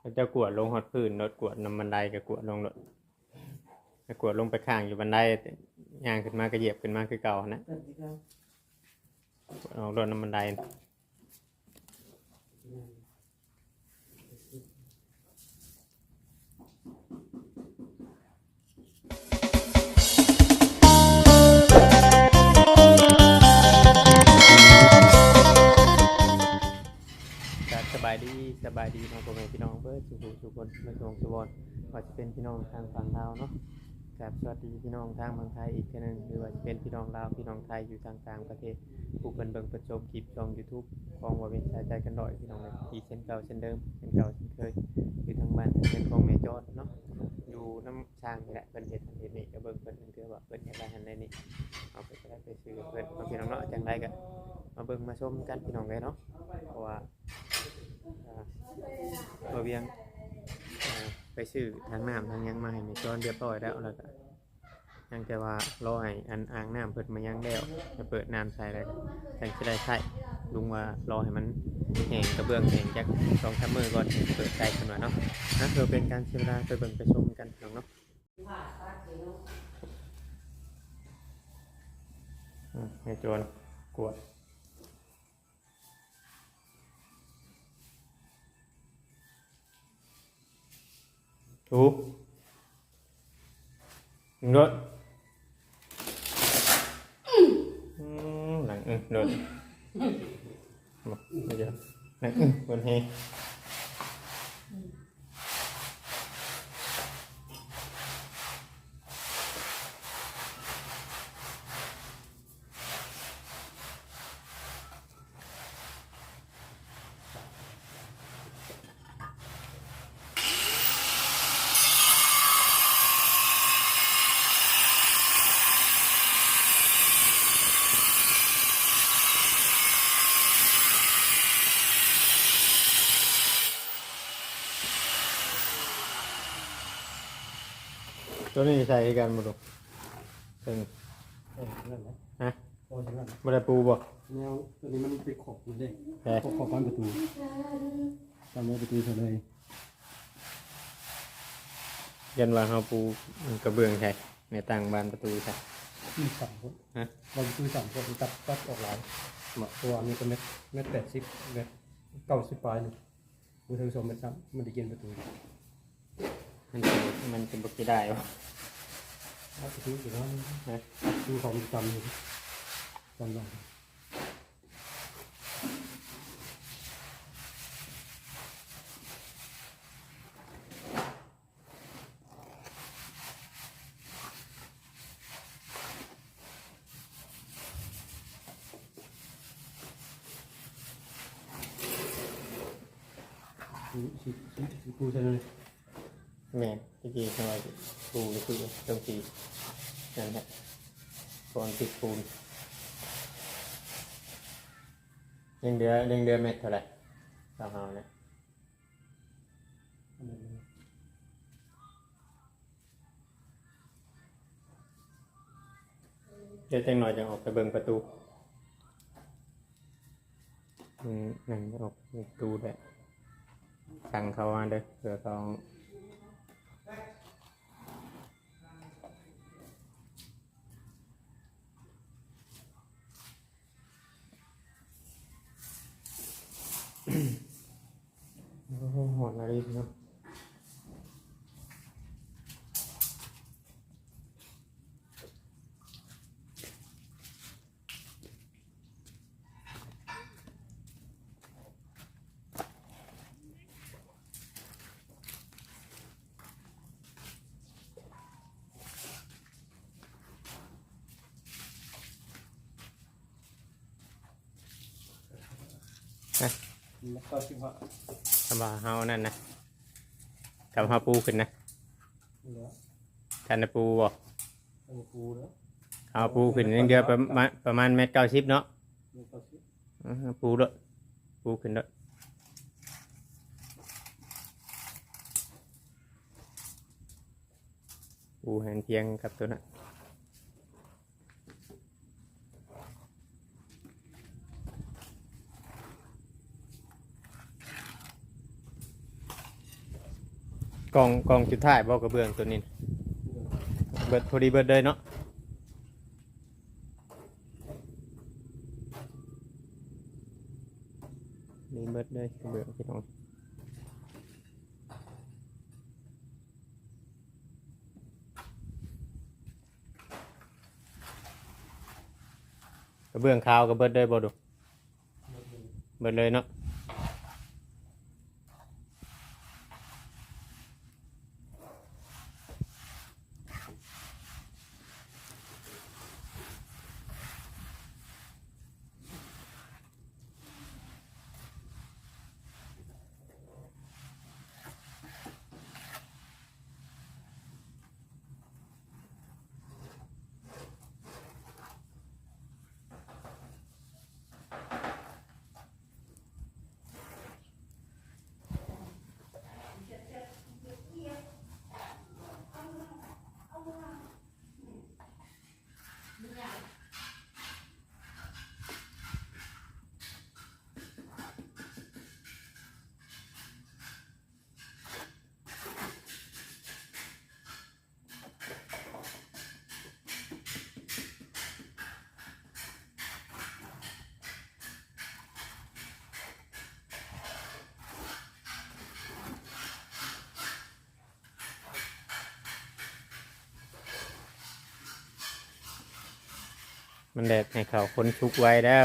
เขาเจะกวดลงฮอดพื้นรถกวดนำบันไดก็กวดลงรถก็กวดลงไปข้างอยู่บันไดย่างขึ้นมาก็เหยียบขึ้นมาคือเก่านะเกิดอีกแล้วกวดออกรถนำบันได บายดีน้องพ่อแม่พี่น้องเพื่อสุขสุขคนมาส่งสุวรรณว่าจะเป็นพี่น้องทางฝั่งลาวเนาะครับสวัสดีพี่น้องทางเมืองไทยอีกเท่านึงหรือว่าจะเป็นพี่น้องลาวพี่น้องไทยอยู่ทางต่างประเทศผู้คนเบิ่งประชมคลิปช่อง YouTube ของว่าเป็นชายใจกันดอยพี่น้องเลยอีเช่นเก่าเช่นเดิมเช่นเก่าเช่นเคยอยู่ทางบ้านทางเงินของแม่จอดเนาะอยู่น้ำช้างนี่แหละเพิ่นเฮ็ดทันเฮ็ดนี่ก็เบิ่งเพิ่นเถื่อว่าเพิ่นเฮ็ดได้ทันได้นี่เอาไปก็ได้ไปซื้อเพิ่นเอาพี่น้องเนาะจังไดก็มาเบิ่งมาชมกันพี่น้องเลยเนาะเพราะว่า บ่เวียงอ่าไปซื้อทางน้ำทางหยังมาให้แม่จอนเรียบร้อยแล้วแล้วก็ยังแต่ว่ารอให้อันอ่างน้ำเปิดมายังแล้วจะเปิดน้ำใส่แล้วจังจะได้ใส่ลุงว่ารอให้มันแห้งกระเบื้องแห้งจากสองสามมือก่อนถึงเปิดใส่กันหน่อยเนาะนั่นคือเป็นการเสียเวลาไปเบิ่งไปชมกันน้องเนาะอืมแม่จนกวด ถูกหนึ่งรถอืมหลังอืมโดนบอกไม่เยอะหลังอืมบนเฮ ตัวนี้ใส่กันหมดลูกเป็นเออนั่นแหละฮะโอ้ยนั่นแหละบไดปูบ่แนวตัวนี้มันเป็นขอบมันเด้แต่ขอบขอบบ้านประตูตามประตูเฉยเลยยันว่าเฮาปูกระเบื้องใช่ในต่างบานประตูใช่มีสามคนฮะบางประตูสามคนตัดตัดออกหลายเหมาะตัวมีก็เม็ดเม็ดแปดสิบเม็ดเก้าสิบปลายหนึ่งมือถือสองเม็ดซ้ำมันได้กินประตู มันจะมันจะบกได้บ่เอาประตูอยู่แล้วฮะดูของจำอยู่จำได้สีสีสีสีปูใช่ไหม แมนตะกี้ทำไมปูก็คือตรงสีนั่นแหละก่อนติดปูนยังเดือยังเดือเม็ดเท่าไหร่สาวเฮาเนี่ยเดี๋ยวจังหน่อยจะออกไปเบิ่งประตูอืมนั่นออกประตูแหละสั่งเขามาเด้อเผื่อต้อง โอ้โหหอนอะไรเนา ก็คิดว่าทำว่าเฮานั่นนะกับเฮาปูขึ้นนะเหลือกันนะปูบ่เอาปูแล้วเอาปูขึ้นยังเดือประมาณประมาณเมตรเก้าสิบเนาะแล้วก็คิดอื้อหือปูด้วยปูขึ้นด้วยปูแหนเพียงกับตัวนั้น กองกองจุดท้ายบ่กระเบื้องตัวนี้ เบิดพอดีเบิดเลยเนาะนี่เบิดเลยกระเบื้องพี่น้องกระเบื้องขาวกระเบิดเลยบ่ดูเบิดเลยเนาะ มันแดดให้เขาคนชุกไว้แล้ว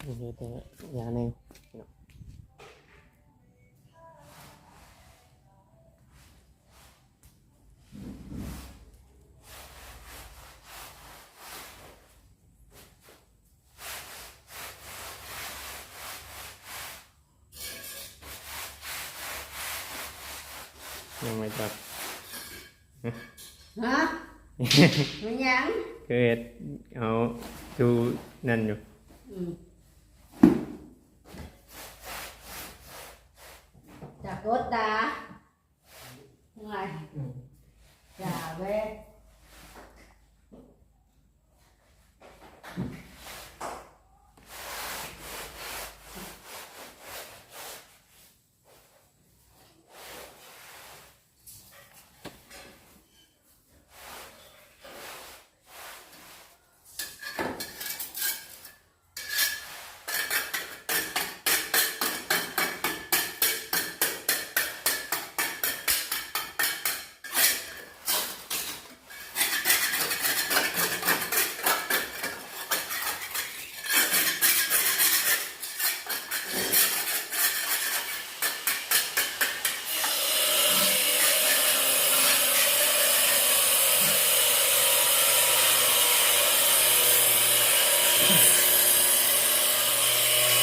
บัดโอเคแต่ยาหนึ่งยังไม่จบฮะมันยัง คือเฮ็ดเอาดูนั่นอยู่ อืมจากรถดายังไงจ่าเว้ย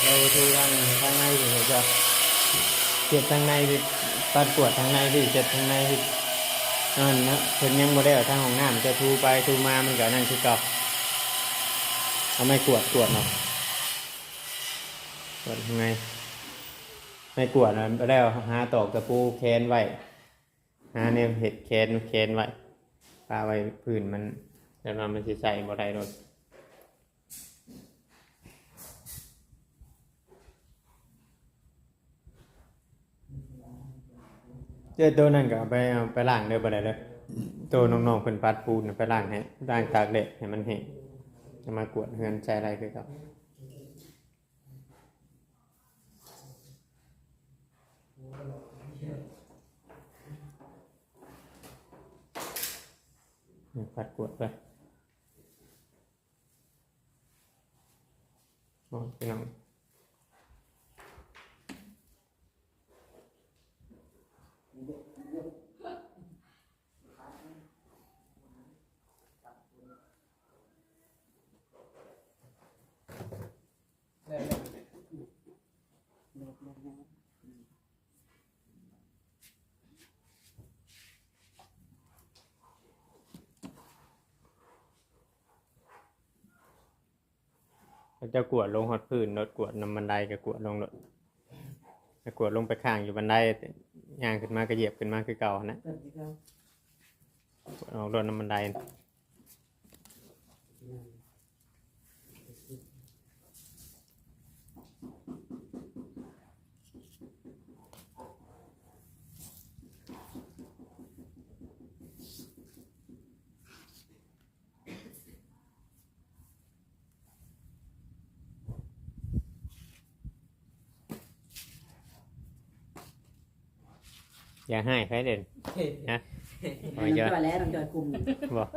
เราดูทางทางในสิเราจะเจ็บทางในสิปัดปวดทางในสิเจ็บทางในสินั่นนะเพิ่นยังบ่ได้เอาทางของน้ำจะทูไปทูมามันก็นั่นคือเก่าเอาไม่กวดกวดเนาะกวดทางในไม่กวดนะแล้วหาตอกตะปูแคนไว้หาเนี่ยเห็ดแคนแคนไว้ปลาไว้พื้นมันแล้วมันสิใส่บ่ได้รถ เจ้าตัวนั่นก็เอาไปเอาไปล้างเด้อบ่ได้เลยตัวน้องๆเพิ่นปัดปูนไปล้างให้ล้างตากแดดให้มันแห้งจะมากวดเฮือนใช้อะไรคือครับนี่ปัดกวดไปโอ้พี่น้อง เขา จะกวดลงหอดพื้นรถกวดนำบันไดก็กวดลงรถกวดลงไปข้างอยู่บันได ย่างขึ้นมาก็เหยียบขึ้นมาคือเก่านะกวดออกรถนำบันได อย่าให้ใครเด่นนะโอ้ยน้ำเยอะจอยแล้วน้ำจอยกลุ่มบอก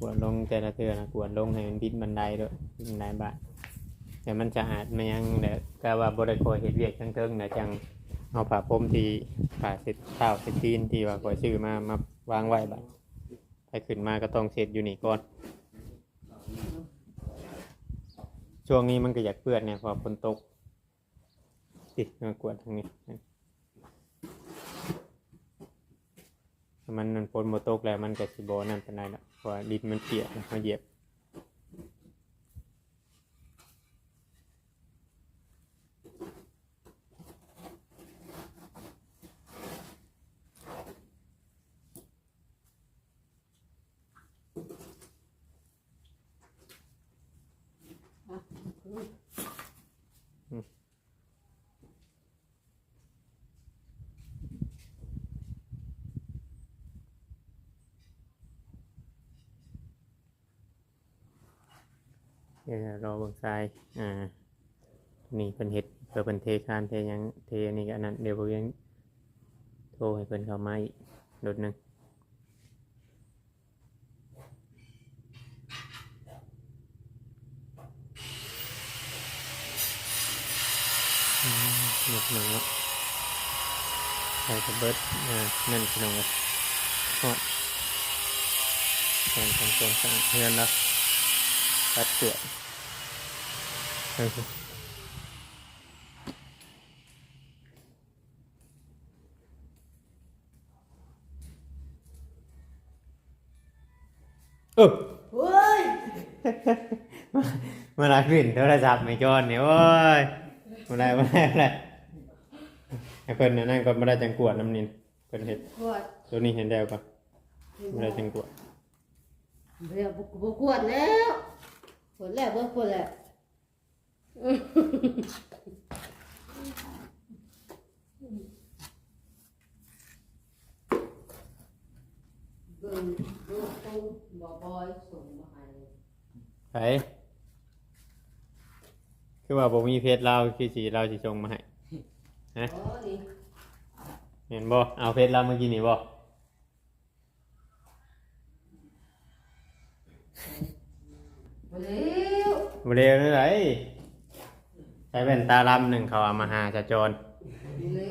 กวดลงแต่ละเทือนะกวดลงให้มันบิดบันไดด้วยบิดบันไดบ้านแต่มันจะอาจมายังแต่ก็ว่าบริโภคเห็ดเวียกทั้งเทิงนะจังเอาผ้าพรมที่ผ้าเสร็จเท้าเสร็จตีนที่ว่าคอยซื้อมา มาวางไว้บ้าน ไปขึ้นมาก็ต้องเช็ดอยู่นี่ก่อน ช่วงนี้มันก็อยากเปื้อนเนี่ยพอฝนตกติดมากวดทางนี้มันมันฝนมาตกแล้วมันก็สิบอนั่นเป็นไรละพอดินมันเปียกมาเหยียบ เดี๋ยวรอเบิ่งทรายอ่านี่เป็นเห็ดเพื่อเป็นเทคานเทหยังเทอันนี่ก็อันนั้นเดี๋ยวผมยังโทรให้เพิ่นเข้ามาอีกโดดหนึงอืมเด็กหนึ่งใส่กระเบิดอ่านั่นพี่น้องเลยฮอดการทำความสะอาดเพื่อนแล้ว ตัดเกลือเออเออเฮ้ยเมื่อไหรขึ้นโทรศัพท์ไม่จอนเนี่ยโอ้ยเมื่อไหรเมื่อไหรเมื่อไหรให้เพิ่นน่ะนั่นก่อนเมื่อไหรจังกวดน้ำนินเพิ่นเห็ดปวดตัวนี้เห็นแล้วก่อนเมื่อไหรจังกวดเรียกบุกวดแล้ว ปวดแล้วเบิ่งปวดแล้วเบิ่งดูตู้บ่บอยส่งมาให้ไผคือว่าบ่มีเพจเราคือสิเราสิส่งมาให้โอ้นี่เห็นบ่เอาเพจเราเมื่อกี้นี่บ่ บ่เร็วบ่เร็วเท่าไหร่ใช้แว่นตาลำหนึ่งเขาเอามาหาชาจร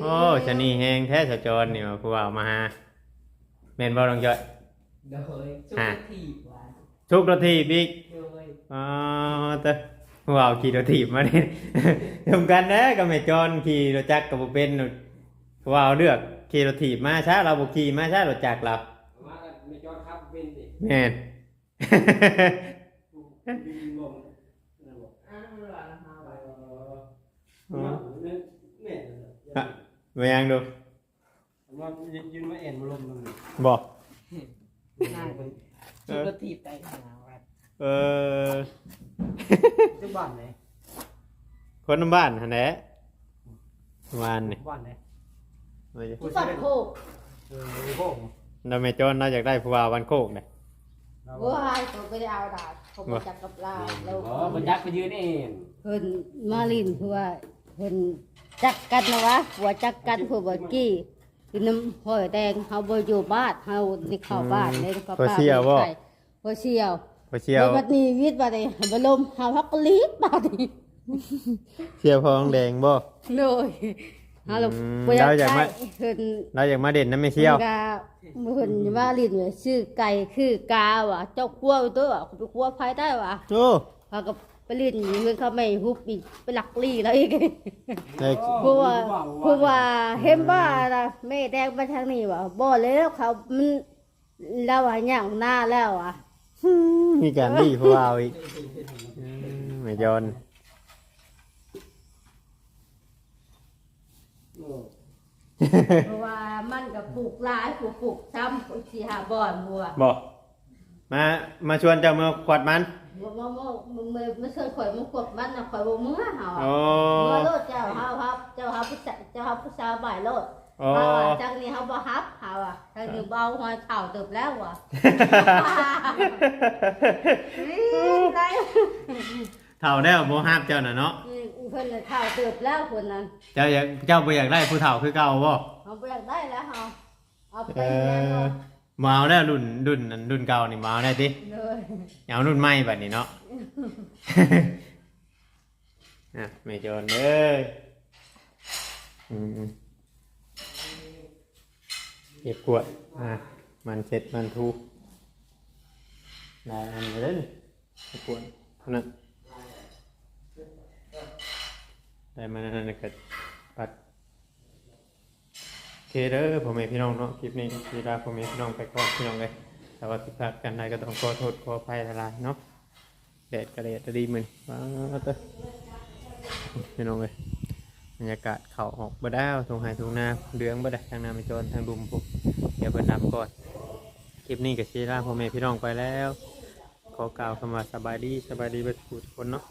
โอ้ชะนีแฮงแท้ชาจรนี่ว่าผู้เอามาหาแม่นบ่น้องจ้อย โดยชุกอะ ทีบว่าทุกนาทีบิ๊กโดยอ๋อเตะว้าวขี่รถถีบมาเนี่ย ทำกันนะกับแม่จอนขี่รถจักรกับบุเป็นว้าวเลือกขี่รถถีบมาช้าเราบุขี่มาช้ารถจักรเรา มากันไม่จอดครับเป็นดิแม่น ไว้อนั่นแม่นมายังดูว่ายืนมาเอ็นมาลมตรงนี้บอกนั่งเป็นชุกทีบไปหาวัดเออที่บ้านไหนคนน้ำบ้านหันแหละวานนี่บ้านไหนมาจ้ะที่บ้านโคกเออโค้งเราแม่จอนเราอยากได้ผู้ว่าวันโคกเนี่ย เว้ยเขาก็ได้เอาดาบเขาบ่จักกับเราแล้วอ๋อมันยักไปยืนเองเพิ่นมาลินเพื่อว่าเพิ่นจักกันนะวะหัวจักกันเพื่อบ่กี้คือน้ำหอยแดงเฮาบ่อยู่บ้านเฮานี่เข้าบ้านเลยป้าพอเชียวบ่พอเชียวพอเชียวแล้วบัดนี้วิทย์บัดนี้บ่ลมเฮาฮักกะลีดบัดนี้เชียวพองแดงบ่เลยเฮาลงอืมบ่อยากแล้วอยากมาได้เพิ่นเราอยากมาเด่นนะไม่เชียวเพิ่นก็เพิ่นว่าลินว่าชื่อไก่คือกาว่ะเจ้าคั่วอยู่ตัวว่ะไปคั่วภายได้ว่ะโอ้เขาก็ไปลินอยู่เพิ่นเขาไม่ฮุบอีกไปหลักลี่แล้วอีกได้เพราะว่าเพราะว่าเห็นว่านะแม่แดงไปทางนี้ว่าบ่แล้วเขามันเราว่าอย่างหน้าแล้วอะมีการดีผู้ว่าอีกอืมแม่จอน เพราะว่ามันก็ปลูกหลายปลูกปลูกซ้ำปลูกสี่ห้าบ่อนบัวบอกมามาชวนเจ้าเมื่อขวดมันบ่บ่บ่มึงไม่เคยข่อยมึงกดมันน่ะข่อยบ่เมื่อเฮาโอ้เมื่อโลดเจ้าเฮาครับ เจ้าเฮาผู้ชายเจ้าเฮาผู้ชายบ่ายโลดโอ้เฮาอะจังนี้เฮาบ่ฮับเฮาอะจังนี้เบาหอยเข่าเติบแล้วว่ะได้เท่าแล้วโมฮับเจ้าน่ะเนาะ เพิ่นน่ะเข่าเติบแล้วคนนั้นเจ้าอยากเจ้าบ่อยากได้ผู้เฒ่าคือเก่าบ่เฮาบ่อยากได้แล้วเฮาเอาไปเอแล้วอเนาะมาเอาแล้วรุ่นรุ่นนั้นรุ่นเก่านี่มาเอาได้ติเลยเอารุ่นใหม่บัดนี้เนาะ อะไม่จนเด้ออืมๆเก็บขวดอะมันเสร็จมันทูได้อันนี้เด้อเก็บขวดเท่านั้น ได้มานั่นนะก็ปัดเคเด้อพ่อแม่พี่น้องเนาะคลิปนี้ทีลาพ่อแม่พี่น้องไปก่อนพี่น้องเลยแต่ว่าผิดพลาดกันใดก็ต้องขอโทษขออภัยหลายๆเนาะแดดกระเดดกระดีมือว้าวเต้พี่น้องเลยบรรยากาศเขาออกบ่ได้วทงหายทงนาเดืองบ่ได้ทางนาไม่จรทางดุมปุ๊บเดี๋ยวเพิ่นนับก่อนคลิปนี้ก็ชีลาพ่อแม่พี่น้องไปแล้ว ขอกล่าวคำว่าสบายดีสบายดีเบิดทุกคนเนาะ